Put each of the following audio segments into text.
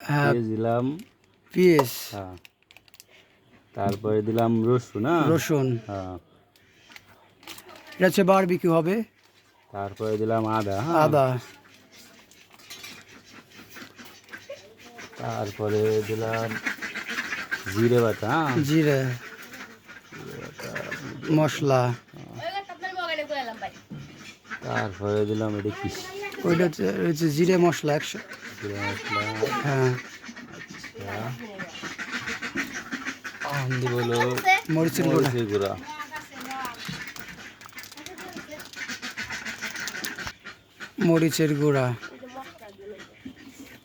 হ্যাঁ দিলাম। পেঁয়াজ হ্যাঁ। তারপরে দিলাম রসুন হ্যাঁ? রসুন। হ্যাঁ। এটা হচ্ছে বারবিকিউ হবে। তারপরে দিলাম আদা হ্যাঁ? আদা। তারপরে দিলাম জিরে বাটা হ্যাঁ? জিরে মশলা। তারপরে দিলাম এটা কি? ওইটা হচ্ছে জিরে মশলা একশো জিরে মশলা হ্যাঁ আম দিব হলো মরিচের গুঁড়া। মরিচের গুঁড়া। মরিচের গুঁড়া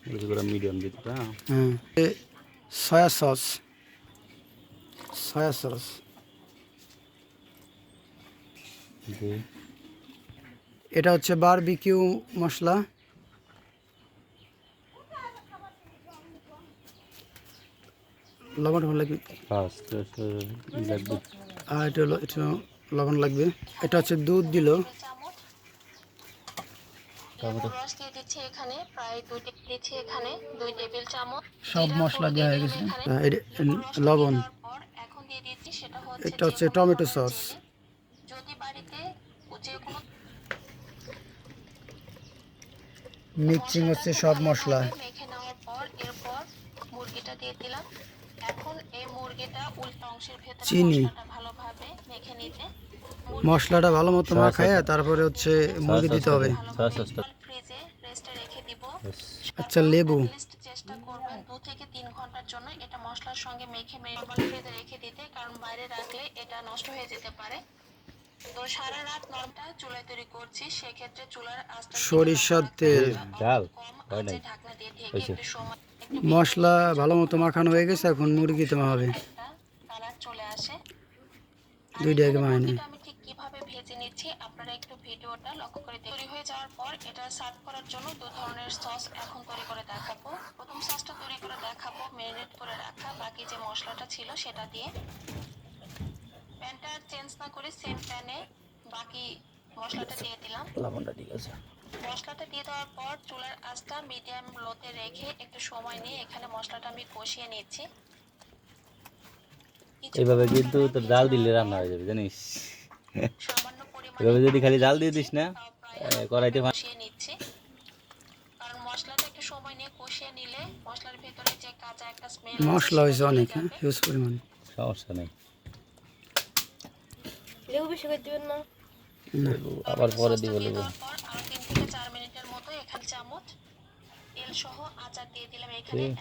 মরিচের গুঁড়া মিডিয়াম দিতে হ্যাঁ। Soya sauce. Soya sauce. এটা হচ্ছে বারবিকিউ মশলা। লবণ ভালো লাগবে। ফার্স্ট লাগবে। আর এটা হলো এটা লবণ লাগবে। এটা হচ্ছে দুধ দিল। টমেটো। রস দিয়ে দিচ্ছি এখানে প্রায় দুই এখানে দুই টেবিল চামচ। সব মশলা দেওয়া হয়ে গেছে। লবণ দেওয়ার পর এখন দিয়ে দিচ্ছি সেটা হচ্ছে এটা হচ্ছে টমেটো সস। মিক্সিং হচ্ছে সব মশলা। মেখে নেওয়ার পর এরপর মুরগিটা দিয়ে দিলাম। এখন এই মুরগিটা উল্টা অংশের ভেতরে চিনি। মশলাটা ভালোভাবে মেখে নিতে। মশলাটা ভালো মতো মাখায় তারপরে হচ্ছে মুরগি দিতে হবে। সস সসটা। ফ্রিজে রেস্টে রেখে দিব। আচ্ছা লেবু। লিস্ট চেষ্টা করবেন দু থেকে তিন ঘণ্টার জন্য এটা মশলার সঙ্গে মেখে নর্মাল ফ্রিজে রেখে দিতে কারণ বাইরে রাখলে এটা নষ্ট হয়ে যেতে পারে। তো সারা রাত নরমটা চুলায় তৈরি করছি সেক্ষেত্রে চুলার আঁচটা সরিষার তেল। ডাল। কম হয় আঁচে ঢাকনা দিয়ে ঢেকে একটু সময় একটু মশলা ভালো মতো মাখানো হয়ে গেছে এখন মুরগি দেওয়া হবে। কালার চলে আসে দুইটা আগে মাখানো আমি ঠিক কীভাবে ভেজে নিচ্ছি আপনারা একটু ভিডিওটা লক্ষ্য করে তৈরি হয়ে যাওয়ার পর এটা সার্ভ করার জন্য দু ধরনের সস এখন তৈরি করে দেখাবো। প্রথম সসটা তৈরি করে দেখাবো ম্যারিনেট করে রাখা বাকি যে মশলাটা ছিল সেটা দিয়ে। প্যানটা চেঞ্জ না করে সেম প্যানে বাকি মশলাটা দিয়ে দিলাম। লবণটা ঠিক আছে। মশলাটা দিয়ে দেওয়ার পর চুলার আঁচটা মিডিয়াম লোতে রেখে একটু সময় নিয়ে এখানে মশলাটা আমি কষিয়ে নিচ্ছি। এইভাবে কিন্তু তোর জাল দিলে রান্না হয়ে যাবে জানিস? এভাবে যদি খালি জাল দিয়ে দিস না কড়াইতে কষিয়ে নিচ্ছি। কারণ মশলাটা একটু সময় নিয়ে কষিয়ে নিলে মশলার ভেতরে যে কাঁচা একটা স্মেল মশলা হয়েছে অনেক হ্যাঁ? হিউজ পরিমাণ। সমস্যা নেই। লেবু বেশি করে দিবেন না? না আবার পরে দিব লেবু দেওয়ার পর আরও তিন থেকে চার মিনিটের মতো এখানে চামচ তেল সহ আচার দিয়ে দিলাম এখানে এ, এক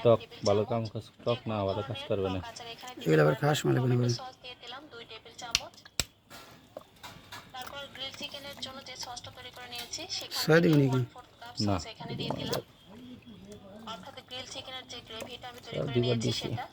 টক টেবিল ভালো চামচ। কাম টক না ভালো কাজ করবে না এগুলো আবার খাস করে নিয়েছি সেখানে সয়া দিবি নাকি? না। অর্থাৎ গ্রিল চিকেনের যে গ্রেভিটা আমি তৈরি করে নিয়েছি সেটা